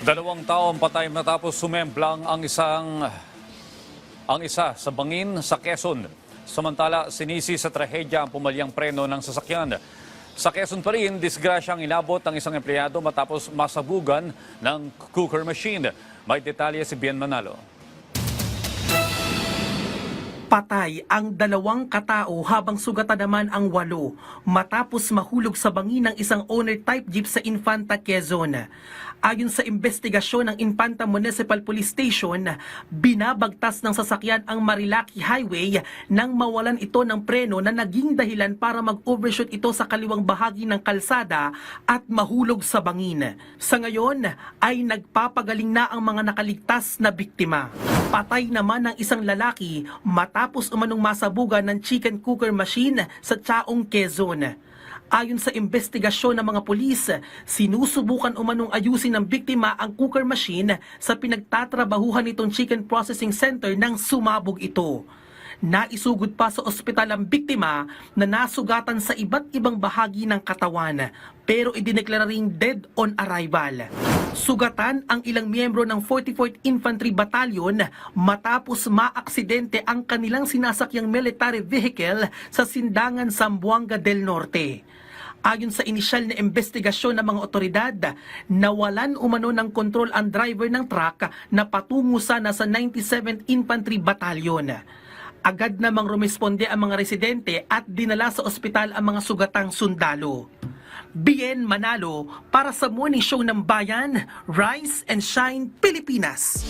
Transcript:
Dalawang tao ang patay matapos sumemblang ang isang ang isa sa bangin sa Quezon. Samantala, sinisi sa trahedya ang pumalyang preno ng sasakyan. Sa Quezon pa rin, disgrasyang inabot ang isang empleyado matapos masabugan ng cooker machine. May detalye si Bien Manalo. Patay ang dalawang katao habang sugatan naman ang walo matapos mahulog sa bangin ng isang owner-type jeep sa Infanta, Quezon. Ayon sa investigasyon ng Infanta Municipal Police Station, binabagtas ng sasakyan ang Marilaki Highway nang mawalan ito ng preno na naging dahilan para mag-overshoot ito sa kaliwang bahagi ng kalsada at mahulog sa bangin. Sa ngayon ay nagpapagaling na ang mga nakaligtas na biktima. Patay naman ang isang lalaki matapos umanong masabugan ng chicken cooker machine sa Chaong, Quezon. Ayon sa investigasyon ng mga pulis, sinusubukan umanong ayusin ng biktima ang cooker machine sa pinagtatrabahuhan nitong chicken processing center nang sumabog ito. Naisugod pa sa ospital ang biktima na nasugatan sa iba't ibang bahagi ng katawan pero idineklara ring dead on arrival. Sugatan ang ilang miyembro ng 44th Infantry Battalion matapos maaksidente ang kanilang sinasakyang military vehicle sa Sindangan, Zamboanga del Norte. Ayon sa inisyal na investigasyon ng mga otoridad, nawalan umano ng kontrol ang driver ng truck na patungo sana sa 97th Infantry Battalion. Agad namang rumisponde ang mga residente at dinala sa ospital ang mga sugatang sundalo. Bien Manalo para sa Morning Show ng Bayan, Rise and Shine Pilipinas.